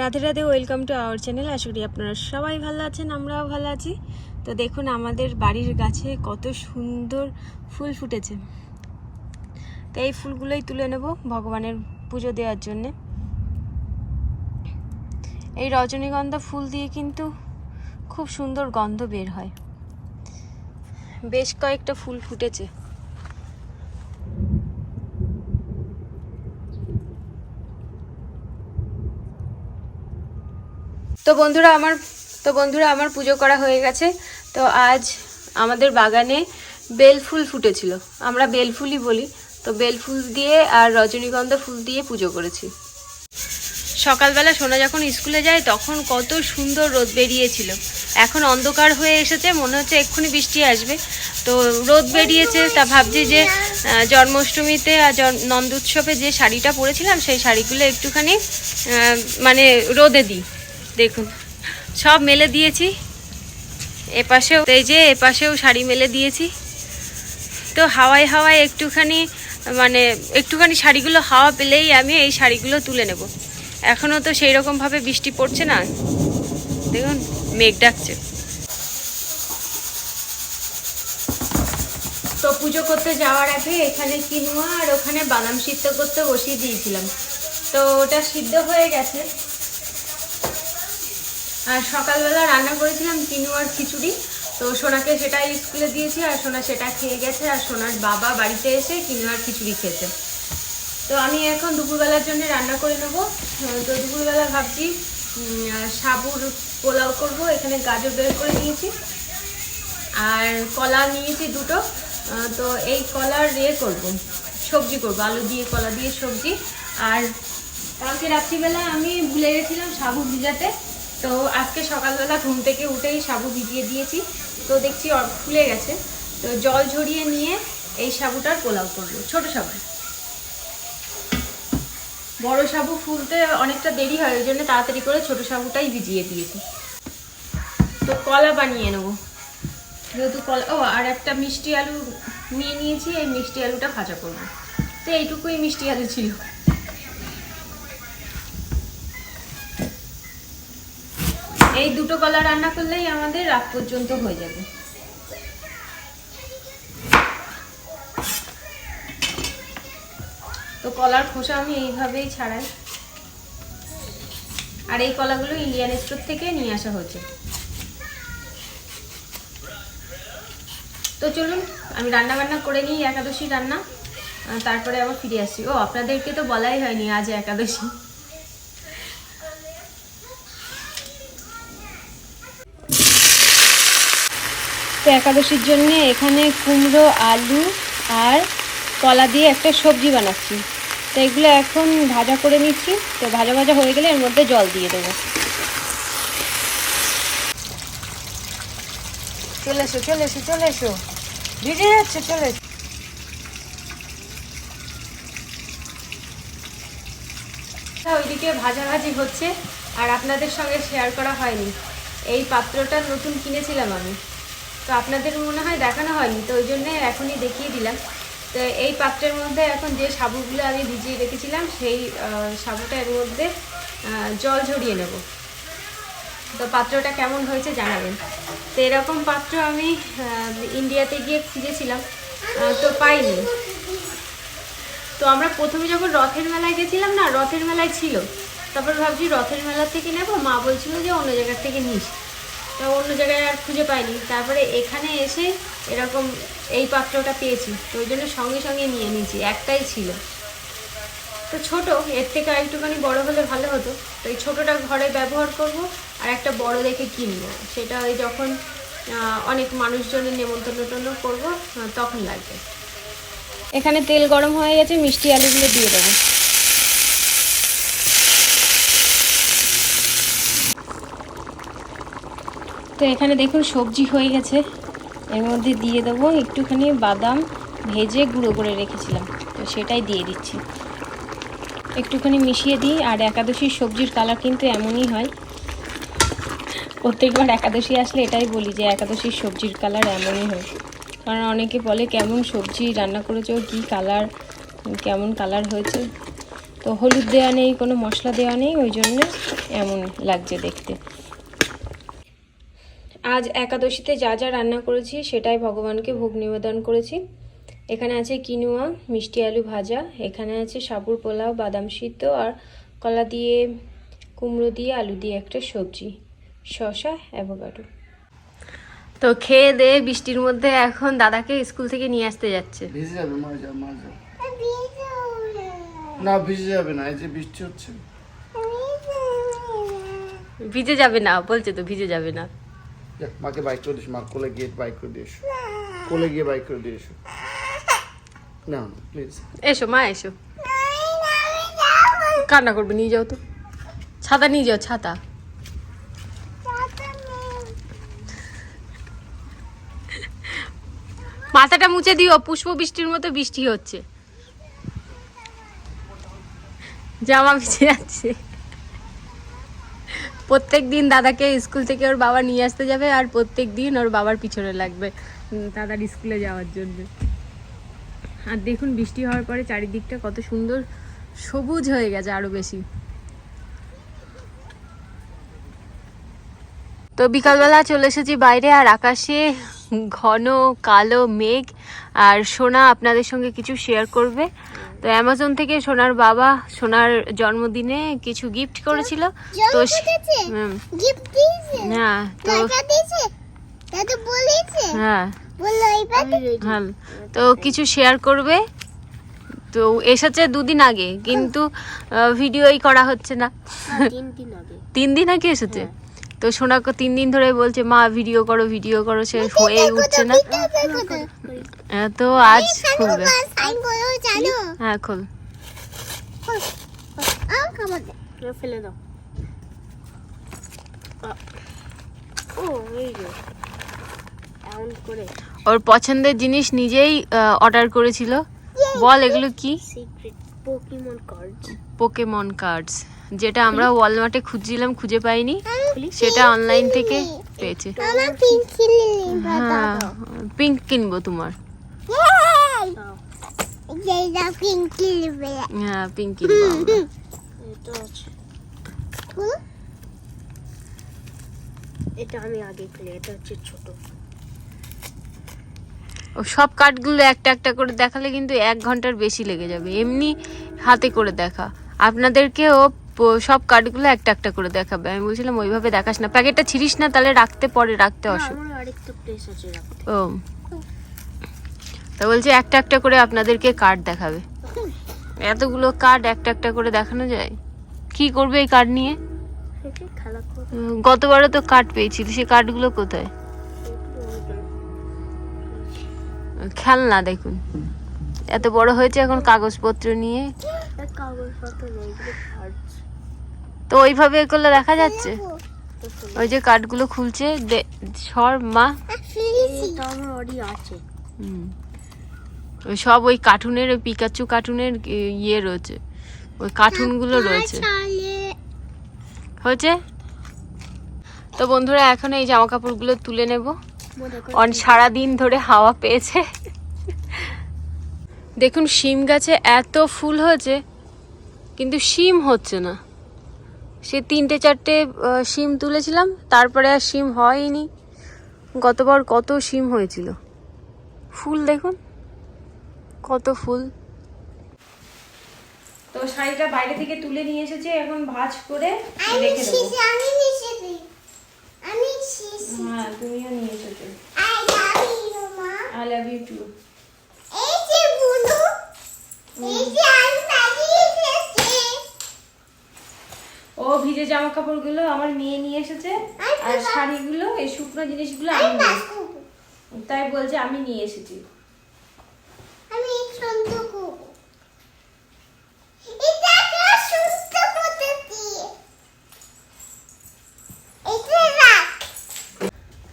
Radhe Radhe welcome to our channel আশা করি আপনারা সবাই ভালো আছেন, আমরাও ভালো আছি। তো দেখুন, আমাদের বাড়ির গাছে কত সুন্দর ফুল ফুটেছে। তো এই ফুলগুলোই তুলে নেব ভগবানের পুজো দেওয়ার জন্যে। এই রজনীগন্ধা ফুল দিয়ে কিন্তু খুব সুন্দর গন্ধ বের হয়। বেশ কয়েকটা ফুল ফুটেছে। তো বন্ধুরা আমার, তো বন্ধুরা আমার পুজো করা হয়ে গেছে। তো আজ আমাদের বাগানে বেল ফুল ফুটেছিল। আমরা বেল ফুলই বলি। তো বেল ফুল দিয়ে আর রজনীগন্ধা ফুল দিয়ে পুজো করেছি। সকালবেলা সোনা যখন স্কুলে যায়, তখন কত সুন্দর রোদ বেরিয়েছিল। এখন অন্ধকার হয়ে এসেছে, মনে হচ্ছে এক্ষুনি বৃষ্টি আসবে। তো রোদ বেরিয়েছে, তা ভাবছি যে জন্মাষ্টমীতে আর নন্দোৎসবে যে শাড়িটা পরেছিলাম, সেই শাড়িগুলো একটুখানি মানে রোদে দিই। দেখুন, সব মেলে দিয়েছি। এপাশেও এই যে এপাশেও শাড়ি মেলে দিয়েছি। তো হাওয়ায় হাওয়ায় একটুখানি মানে একটুখানি শাড়িগুলো হাওয়া পেলেই আমি এই শাড়িগুলো তুলে নেব। এখনও তো সেই রকমভাবে বৃষ্টি পড়ছে না। দেখুন, মেঘ ডাকছে। তো পুজো করতে যাওয়ার আগে এখানে কিনুয়া আর ওখানে বাদাম সিদ্ধ করতে বসিয়ে দিয়েছিলাম। তো ওটা সিদ্ধ হয়ে গেছে। সকালবেলা রান্না করেছিলাম কিনুয়ার খিচুড়ি। তো সোনাকে সেটা স্কুলে দিয়েছি আর সোনা সেটা খেয়ে গেছে আর সোনার বাবা বাড়িতে এসে কিনুয়ার খিচুড়ি খেয়েছে। তো আমি এখন দুপুরবেলার জন্য রান্না করে নেব। তো দুপুরবেলা ভাবছি সাবুর পোলাও করব। এখানে গাজর বের করে নিয়েছি। আর কলা নিয়েছি দুটো। তো এই কলার ইয়ে করব, সবজি করব, আলু দিয়ে, কলা দিয়ে সবজি। আর কালকে রাত্রিবেলা আমি ভুলে গেছিলাম সাবু ভিজাতে। তো আজকে সকালবেলা ঘুম থেকে উঠেই সাবু ভিজিয়ে দিয়েছি। তো দেখছি ফুলে গেছে। তো জল ঝরিয়ে নিয়ে এই সাবুটার পোলাও করব। ছোট সাবু। বড় সাবু ফুলতে অনেকটা দেরি হয়, ওই জন্য তাড়াতাড়ি করে ছোট সাবুটাই ভিজিয়ে দিয়েছি। তো কলা বানিয়ে নেব। যেহেতু কলা ও, আর একটা মিষ্টি আলু নিয়ে নিয়েছি, এই মিষ্টি আলুটা ভাজা করব। তো এইটুকুই মিষ্টি আলু ছিল। এই দুটো কলা রান্না করলেই আমাদের রাত পর্যন্ত হয়ে যাবে। তো কলার খোসা আমি এইভাবেই ছাড়াই। আর এই কলাগুলো ইন্ডিয়ান স্টোর থেকে নিয়ে আসা হয়েছে। তো চলুন, আমি রান্না বান্না করে নিই একাদশী রান্না। তারপরে আবার ফিরে আসছি ও, আপনাদেরকে তো বলাই হয়নি আজ একাদশী। তো একাদশীর জন্য এখানে কুমড়ো, আলু আর কলা দিয়ে একটা সবজি বানাচ্ছি। তো এগুলো এখন ভাজা করে নিচ্ছি। তো ভাজা ভাজা হয়ে গেলে এর মধ্যে জল দিয়ে দেবো। চলে এসো চলে এসো চলে এসো। ভিজে যাচ্ছে, চলে এসো। ওইদিকে ভাজাভাজি হচ্ছে, আর আপনাদের সঙ্গে শেয়ার করা হয়নি। এই পাত্রটা নতুন কিনেছিলাম আমি। তো আপনাদের মনে হয় দেখানো হয়নি, তো ওই জন্যে এখনই দেখিয়ে দিলাম। তো এই পাত্রের মধ্যে এখন যে সাবুগুলো আমি ভিজিয়ে রেখেছিলাম, সেই সাবুটা এর মধ্যে জল ঝরিয়ে নেব। তো পাত্রটা কেমন হয়েছে জানাবেন। তো এরকম পাত্র আমি ইন্ডিয়াতে গিয়ে খুঁজেছিলাম তো পাইনি। তো আমরা প্রথমে যখন রথের মেলায় গেছিলাম না, রথের মেলায় ছিল, তারপর ভাবছি রথের মেলা থেকে নেব, মা বলছিল যে অন্য জায়গার থেকে নিস। তো অন্য জায়গায় আর খুঁজে পাইনি। তারপরে এখানে এসে এরকম এই পাত্রটা পেয়েছি। তো ওই জন্য সঙ্গে সঙ্গে নিয়ে নিয়েছি, একটাই ছিল। তো ছোট, এর থেকে আর একটুখানি বড় হলে ভালো হতো। তো এই ছোটোটা ঘরে ব্যবহার করব আর একটা বড় দেখে কিনবো। সেটা ওই যখন অনেক মানুষজনের নেমন্তন্ন টন্ন করব তখন লাগবে। এখানে তেল গরম হয়ে গেছে, মিষ্টি আলুগুলো দিয়ে দেবো। তো এখানে দেখুন সবজি হয়ে গেছে। এর মধ্যে দিয়ে দেবো একটুখানি বাদাম ভেজে গুঁড়ো করে রেখেছিলাম। তো সেটাই দিয়ে দিচ্ছি। একটুখানি মিশিয়ে দিই আর একাদশীর সবজির কালার কিন্তু এমনই হয়। প্রত্যেকবার একাদশী আসলে এটাই বলি যে একাদশীর সবজির কালার এমনই হয়। কারণ অনেকে বলে কেমন সবজি রান্না করেছ, কি কালার, কেমন কালার হয়েছে। তো হলুদ দেওয়া নেই, কোনো মশলা দেওয়া নেই, ওই জন্য এমন লাগছে দেখতে। আজ একাদশীতে যা যা রান্না করেছি সেটাই ভগবানকে ভোগ নিবেদন করেছি। এখানে আছে কিনুয়া মিষ্টি আলু ভাজা এখানে আছে সাবুর পোলাও বাদাম সিদ্ধ আর কলা দিয়ে কুমড়ো দিয়ে আলু দিয়ে একটা সবজি শসা অ্যাভোকাডো। তো খেয়ে দে বৃষ্টির মধ্যে এখন দাদাকে স্কুল থেকে নিয়ে আসতে যাচ্ছে। ভিজে যাবে না ভিজে যাবে না এই যে বৃষ্টি হচ্ছে। ভিজে যাবে না বলছে তো ভিজে যাবে না। যাক, মাকে বাইক করে দিস মা কোলে গিয়ে বাইক করে দিয়ে কোলে গিয়ে বাইক করে দিয়ে এসো। না প্লিজ এসো মা এসো। কান্না করবে নিয়ে যাও তো। ছাতা নিয়ে যাও ছাতা। মাথাটা মুছে দিও পুষ্প বৃষ্টির মতো বৃষ্টি হচ্ছে। জামা ভিজে যাচ্ছে প্রত্যেক দিন দাদাকে স্কুল থেকে ওর বাবা নিয়ে আসতে যাবে আর প্রত্যেক দিন ওর বাবার পিছনে লাগবে দাদার স্কুলে যাওয়ার জন্য। আর দেখুন, বৃষ্টি হওয়ার পরে চারিদিকটা কত সুন্দর সবুজ হয়ে গেছে আরও বেশি। তো বিকালবেলা চলে এসেছি বাইরে আর আকাশে ঘন কালো মেঘ। আর সোনা আপনাদের সঙ্গে কিছু শেয়ার করবে। তো অ্যামাজন থেকে সোনার বাবা সোনার জন্মদিনে কিছু গিফট করেছিল। তো হ্যাঁ তো হ্যাঁ। হ্যাঁ তো কিছু শেয়ার করবে। তো এসেছে দুদিন আগে কিন্তু ভিডিওই করা হচ্ছে না। তিন দিন আগে। তিন দিন আগে এসেছে? তো সোনাকে তিন দিন ধরে বলছে মা ভিডিও করো ভিডিও করো সে হয়ে উঠছে না। আহ, তো আজ খুলবে। হ্যাঁ খোল। আম খাবার দে ফেলে দাও। ও এই যে এমন করে। ওর পছন্দের জিনিস নিজেই অর্ডার করেছিল। বল এগুলো কি? পোকেমন কার্ডস পোকেমন কার্ডস যেটা আমরা ওয়ালমার্টে খুঁজছিলাম খুঁজে পাইনি। সেটা অনলাইন থেকে পেয়েছে। হ্যাঁ পিঙ্ক কিনবো তোমার। হ্যাঁ পিঙ্ক কিনবো এটা আমি আগে খুলি এটা হচ্ছে ছোট। ও সব কার্ডগুলো একটা একটা করে দেখালে কিন্তু এক ঘণ্টার বেশি লেগে যাবে। এমনি হাতে করে দেখা। আপনাদেরকেও সব কার্ডগুলো একটা একটা করে দেখাবে। আমি বলছিলাম ওইভাবে দেখাস না। প্যাকেটটা ছিড়িস না তাহলে রাখতে পরে রাখতে অসুবিধা রাখতে। ও। তা বলছে একটা একটা করে আপনাদেরকে কার্ড দেখাবে। এতগুলো কার্ড একটা একটা করে দেখানো যায়? কি করবে এই কার্ড নিয়ে? গতবারও তো কার্ড পেয়েছিল সেই কার্ডগুলো কোথায়? খেলনা দেখুন। এত বড় হয়েছে এখন কাগজপত্র নিয়ে। কাগজ পত্র নেই কার্ডস তো ওইভাবে করলে দেখা যাচ্ছে? ওই যে কার্ডগুলো খুলছে সর মা। ওই সব ওই কার্টুনের ওই পিকাচু কার্টুনের ইয়ে রয়েছে। ওই কার্টুনগুলো রয়েছে। হয়েছে? তো বন্ধুরা এখন এই জামা কাপড়গুলো তুলে নেব। অন সারাদিন ধরে হাওয়া পেয়েছে। দেখুন শিম গাছে এত ফুল হয়েছে কিন্তু শিম হচ্ছে না। সে তিনটে চারটে শিম তুলেছিলাম তারপরে আর শিম হয়নি। গতবার কত শিম হয়েছিল? ফুল দেখুন কত ফুল। তো শাড়িটা বাইরে থেকে তুলে নিয়ে এসেছে এখন ভাঁজ করে রেখে দেবো। আমি নিষেধ আমি শিশি। হ্যাঁ তুমিও নিয়ে এসেছ। আই লাভ ইউ মা। আই লাভ ইউ টু এই যে এই যে আমি বাড়ি এসেছি ও ভিজে জামা কাপড়গুলো আমার মেয়ে নিয়ে এসেছে আর শাড়িগুলো এই শুকনো জিনিসগুলো আমি তাই বলছে আমি নিয়ে এসেছি।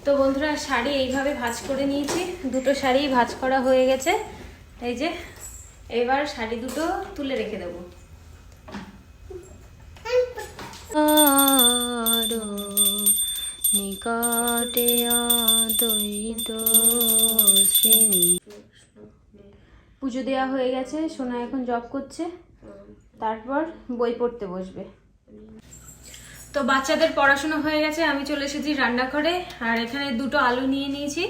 তো বন্ধুরা শাড়ি এইভাবে ভাঁজ করে নিয়েছি। দুটো শাড়ি ভাঁজ করা হয়ে গেছে। এই যে এবার শাড়ি দুটো তুলে রেখে দেবো। নিকটে অদ্বৈত শ্রেণি। পুজো দেওয়া হয়ে গেছে, সোনা এখন জব করছে। তারপর বই পড়তে বসবে। তো বাচ্চাদের পড়াশোনা হয়ে গেছে, আমি চলে এসেছি রান্নাঘরে। আর এখানে দুটো আলু নিয়ে নিয়েছি।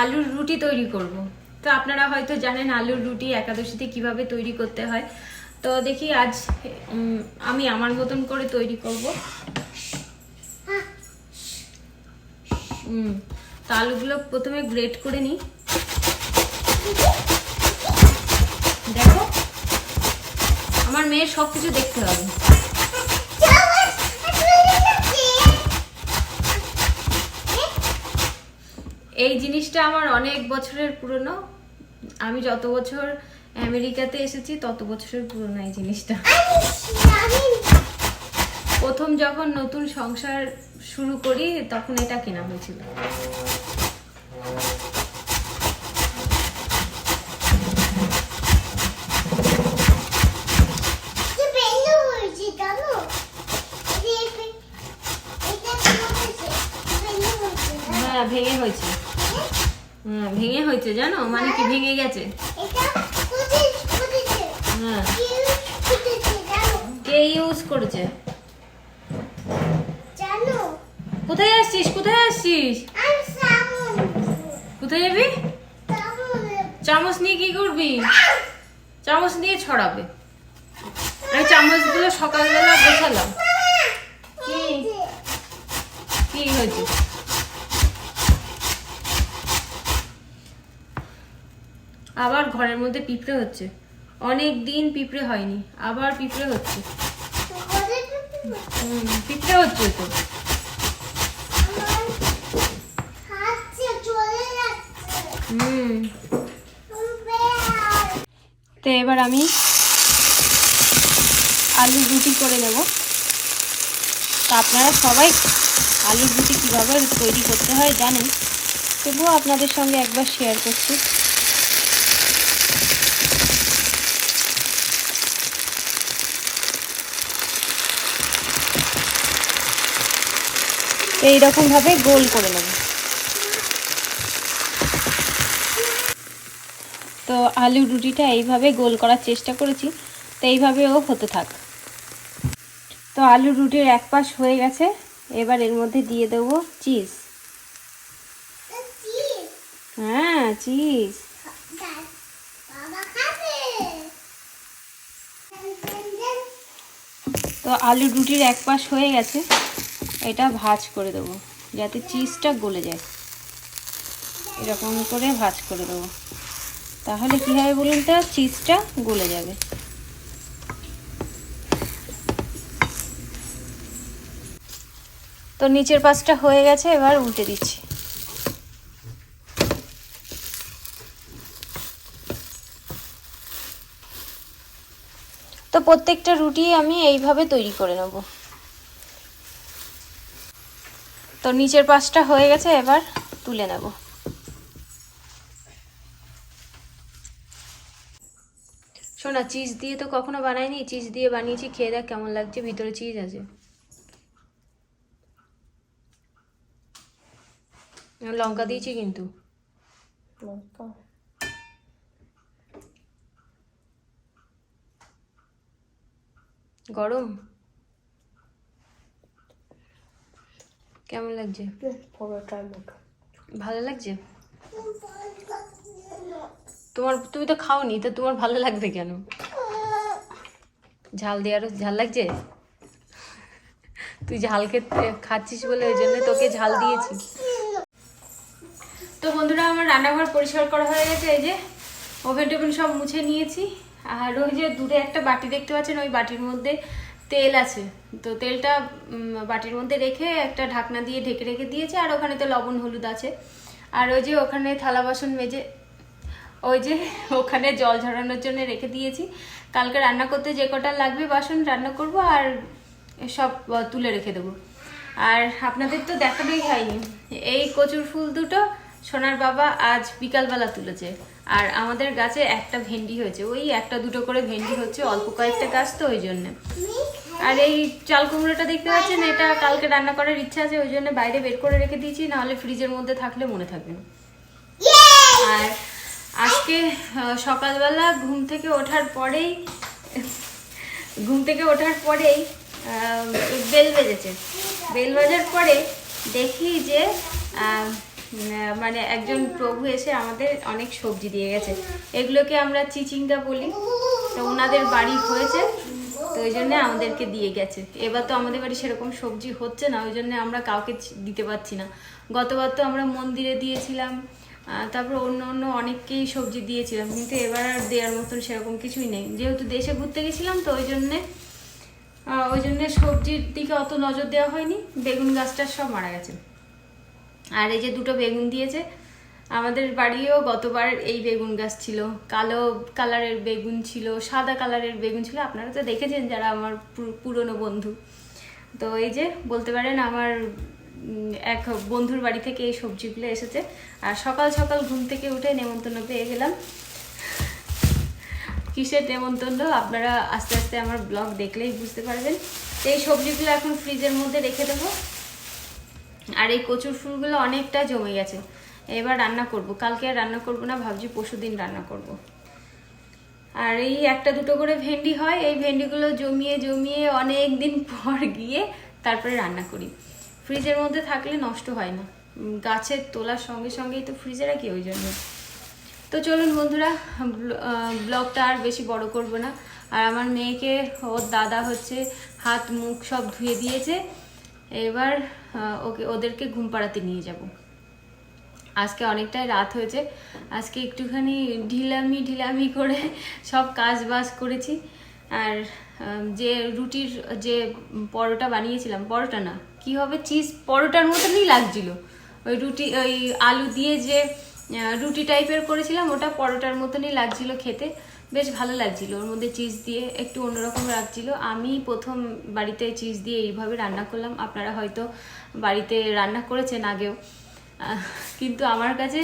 আলুর রুটি তৈরি করব। তো আপনারা হয়তো জানেন আলুর রুটি একাদশীতে কীভাবে তৈরি করতে হয়। তো দেখি আজ আমি আমার মতন করে তৈরি করব। তো প্রথমে গ্রেট করে নিই। দেখো, আমার মেয়ের সব কিছু দেখতে হবে। এই জিনিসটা আমার অনেক বছরের পুরনো। আমি যত বছর আমেরিকাতে এসেছি, তত বছরের পুরনো এই জিনিসটা। প্রথম যখন নতুন সংসার শুরু করি তখন এটা কেনা হয়েছিল। হ্যাঁ? ভেঙে হয়েছে। হ্যাঁ? ভেঙে হয়েছে জানো? মানে কি ভেঙে গেছে? হ্যাঁ। কে ইউজ করেছে কোথায় আসছিস কোথায় আসছিস কোথায় যাবি? চামচ। নিয়ে কি করবি? চামচ নিয়ে ছড়াবে। আমি চামচগুলো সকালবেলা গোছালাম কি? কি হয়েছে? আবার ঘরের মধ্যে পিঁপড়ে হচ্ছে। অনেক দিন পিঁপড়ে হয়নি। আবার পিঁপড়ে হচ্ছে। পিঁপড়ে হচ্ছে তো। তো, এবার আমি আলু রুটি করে নেব। তা আপনারা সবাই আলুর রুটি কীভাবে তৈরি করতে হয় জানেন, তবুও আপনাদের সঙ্গে একবার শেয়ার করছি। এইরকমভাবে গোল করে নেব। তো আলু রুটিটা এইভাবে গোল করার চেষ্টা করেছি, তো এইভাবেও হতে থাক। তো আলু রুটির এক পাশ হয়ে গেছে, এবার এর মধ্যে দিয়ে দেবো চিজ। হ্যাঁ চিজ। তো আলু রুটির এক পাশ হয়ে গেছে, এটা ভাজ করে দেবো, যাতে চিজটা গলে যায়। এরকম করে ভাজ করে দেবো। তাহলে কী হবে বলুন তো? চিজটা গলে যাবে। তো নিচের পাশটা হয়ে গেছে, এবার উল্টে দিচ্ছি। তো প্রত্যেকটা রুটি আমি এইভাবে তৈরি করে নেব। তো নিচের পাশটা হয়ে গেছে, এবার তুলে নেব। শোনা চিজ দিয়ে তো কখনো বানাইনি চিজ দিয়ে বানিয়েছি খেয়ে দেখ কেমন লাগছে ভিতরে চিজ আছে। লঙ্কা দিয়েছি কিন্তু। গরম? কেমন লাগছে? ভালো লাগছে? তোমার, তুমি তো খাওনি, তো তোমার ভালো লাগবে কেন? ঝাল আরও ঝাল লাগছে? তুই ঝাল খেতে খাচ্ছিস বলে ওই জন্য তোকে ঝাল দিয়েছি। তো বন্ধুরা, আমার রান্নাঘর পরিষ্কার করা হয়ে গেছে, এই যে ওভেন টোভেন সব মুছে নিয়েছি। আর ওই যে দূরে একটা বাটি দেখতে পাচ্ছেন, ওই বাটির মধ্যে তেল আছে। তো তেলটা বাটির মধ্যে রেখে একটা ঢাকনা দিয়ে ঢেকে রেখে দিয়েছে, আর ওখানে তো লবণ, হলুদ আছে। আর ওই যে ওখানে থালা বাসন মেজে ওই যে ওখানে জল ঝরানোর জন্য রেখে দিয়েছি। কালকে রান্না করতে যে কটা লাগবে বাসন রান্না করব আর সব তুলে রেখে দেবো। আর আপনাদের তো দেখানোই হয়নি এই কচুর ফুল দুটো সোনার বাবা আজ বিকালবেলা তুলেছে। আর আমাদের গাছে একটা ভেন্ডি হয়েছে ওই একটা দুটো করে ভেন্ডি হচ্ছে অল্প কয়েকটা গাছ তো ওই জন্যে। আর এই চাল কুমড়োটা দেখতে পাচ্ছেন এটা কালকে রান্না করার ইচ্ছা আছে ওই জন্য বাইরে বের করে রেখে দিয়েছি নাহলে ফ্রিজের মধ্যে থাকলে মনে থাকবে। না আর আজকে সকালবেলা ঘুম থেকে ওঠার পরেই, ঘুম থেকে ওঠার পরেই বেল বেজেছে। বেল বাজার পরে দেখি যে মানে একজন প্রভু এসে আমাদের অনেক সবজি দিয়ে গেছে। এগুলোকে আমরা চিচিঙ্গা বলি। তো ওনাদের বাড়ি হয়েছে, তো ওই জন্যে আমাদেরকে দিয়ে গেছে। এবার তো আমাদের বাড়ি সেরকম সবজি হচ্ছে না, ওই জন্য আমরা কাউকে দিতে পারছি না। গতবার তো আমরা মন্দিরে দিয়েছিলাম তারপর অন্য অন্য অনেককেই সবজি দিয়েছিলাম, কিন্তু এবার আর দেওয়ার মতন সেরকম কিছুই নেই। যেহেতু দেশে ঘুরতে গেছিলাম তো ওই জন্যে ওই জন্যে সবজির দিকে অত নজর দেওয়া হয়নি, বেগুন গাছটা সব মারা গেছে। আর এই যে দুটো বেগুন দিয়েছে, আমাদের বাড়িও গতবার এই বেগুন গাছ ছিল, কালো কালারের বেগুন ছিল, সাদা কালারের বেগুন ছিল, আপনারা তো দেখেছেন যারা আমার পুরনো বন্ধু। তো এই যে বলতে পারেন আমার এক বন্ধুর বাড়ি থেকে এই সবজিগুলো এসেছে। আর সকাল সকাল ঘুম থেকে উঠে নেমন্তন্ন পেয়ে গেলাম। কিসের নেমন্তন্ন? আপনারা আস্তে আস্তে আমার ব্লগ দেখলেই বুঝতে পারবেন। এই সবজিগুলো এখন ফ্রিজের মধ্যে রেখে দেবো। আর এই কচুর ফুলগুলো অনেকটা জমে গেছে। এবার রান্না করব। কালকে আর রান্না করব না, ভাবছি পরশু দিন রান্না করব। আর এই একটা দুটো করে ভেন্ডি হয়। এই ভেন্ডিগুলো জমিয়ে জমিয়ে অনেক দিন পর গিয়ে তারপরে রান্না করি। ফ্রিজের মধ্যে থাকলে নষ্ট হয় না। গাছের তোলার সঙ্গে সঙ্গেই তো ফ্রিজে রাখি ওই জন্য। তো চলুন বন্ধুরা ব্লগটা আর বেশি বড় করব না। আর আমার মেয়েকে, ওর দাদা হচ্ছে, হাত মুখ সব ধুয়ে দিয়েছে। এবার ওকে, ওদেরকে ঘুম পাড়াতে নিয়ে যাব। আজকে অনেকটাই রাত হয়েছে। আজকে একটুখানি ঢিলামি ঢিলামি করে সব কাজ বাজ করেছি। আর যে রুটির যে পরোটা বানিয়েছিলাম, পরোটা না কি হবে? চিজ পরোটার মতনই লাগছিল। ওই রুটি, ওই আলু দিয়ে যে রুটি টাইপের করেছিলাম, ওটা পরোটার মতনই লাগছিল খেতে। বেশ ভালো লাগছিল। ওর মধ্যে চিজ দিয়ে একটু অন্যরকম লাগছিল। আমি প্রথম বাড়িতে চিজ দিয়ে এইভাবে রান্না করলাম। আপনারা হয়তো বাড়িতে রান্না করেছেন আগেও। কিন্তু আমার কাছে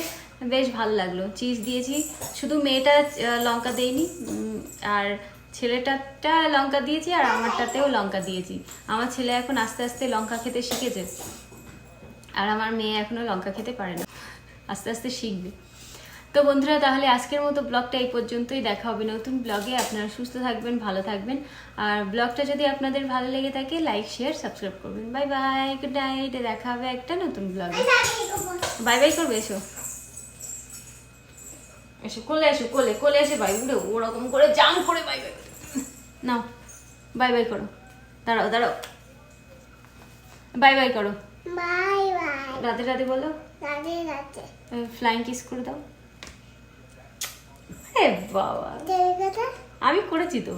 বেশ ভালো লাগল। চিজ দিয়েছি। শুধু মেয়েটা লঙ্কা দেয়নি। আর ছেলেটাটা লঙ্কা দিয়েছি আর আমারটাতেও লঙ্কা দিয়েছি। আমার ছেলে এখন আস্তে আস্তে লঙ্কা খেতে শিখেছে। আর আমার মেয়ে এখনও লঙ্কা খেতে পারে না। আস্তে আস্তে শিখবে। তো বন্ধুরা, তাহলে আজকের মতো ব্লগটা এই পর্যন্তই। দেখা হবে নতুন ব্লগে। আপনারা সুস্থ থাকবেন, ভালো থাকবেন। আর ব্লগটা যদি আপনাদের ভালো লেগে থাকে লাইক শেয়ার সাবস্ক্রাইব করবেন। বাই বাই গুড নাইট দেখা হবে একটা নতুন ব্লগে। বাই বাই করবে, এসো। এসো কোলে এসো কোলে কোলে এসে বাই উড়ে ওরকম করে জাম করে বাই বাই নাও বাই বাই করো। দাঁড়াও দাঁড়াও। বাই বাই করো। Bye bye. রাতে রাতে বলো। রাধে রাধে। ফ্লাইং কিস করে দাও। এ বাবা। আমি করেছি তো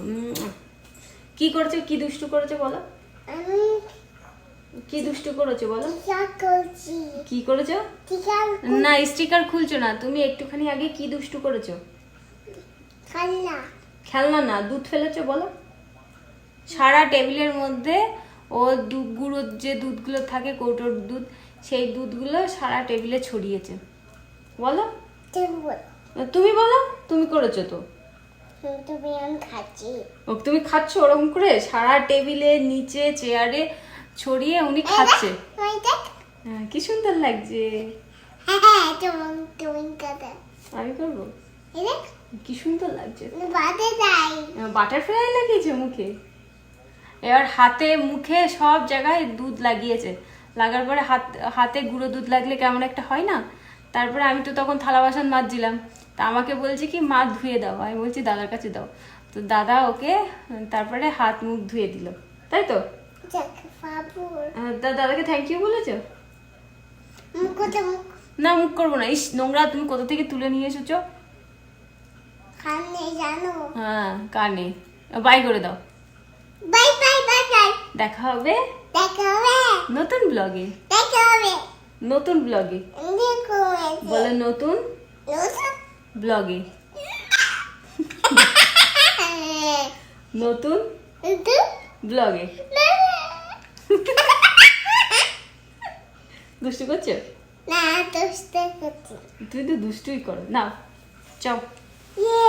কি করেছ কি দুষ্টু করেছ বলো। আমি কি দুষ্টু করেছ বলো? কি করেছ? না স্টিকার খুলছো না। তুমি একটুখানি আগে কি দুষ্টু করেছ? খাল্লা খেলনা না দুধ ফেলেছো বলো। সারা টেবিলের মধ্যে ও দুধ গুঁড়োর যে দুধগুলো থাকে কৌটোর দুধ সেই দুধগুলো সারা টেবিলে ছড়িয়েছে। বলো। তুমি বলো। তুমি করেছ তো। তুমি আমি খাচ্ছি। ও তুমি খাচ্ছ ওরকম করে? সারা টেবিলে নিচে চেয়ারে ছড়িয়ে উনি খাচ্ছে। হ্যাঁ, কি সুন্দর লাগছে। হ্যাঁ হ্যাঁ আমি করব? কি সুন্দর লাগছে। বাটারফ্লাই লাগিয়েছে মুখে। এবার হাতে মুখে সব জায়গায় দুধ লাগিয়েছে। লাগার পরে হাত হাতে গুঁড়ো দুধ লাগলে কেমন একটা হয় না? তারপরে আমি তো তখন থালা বাসন মাজছিলাম। তা আমাকে বলছে কি মা ধুয়ে দাও। আমি বলছি দাদার কাছে দাও। তো দাদা ওকে তারপরে হাত মুখ ধুয়ে দিল। তাই তা? দাদাকে থ্যাংক ইউ বলেছ? না মুখ করব না। ইস নোংরা তুমি কোথা থেকে তুলে নিয়ে এসেছ? হ্যাঁ কানে বাই করে দাও। বাই বাই বাই বাই দেখা হবে? দেখা হবে। নতুন ব্লগে দেখা হবে। নতুন ব্লগে বলো নতুন ব্লগে নতুন? ব্লগে। দুষ্টু করছ? না দুষ্টু করছি। তুই তো দুষ্টুই করো। না চাও। ইয়ে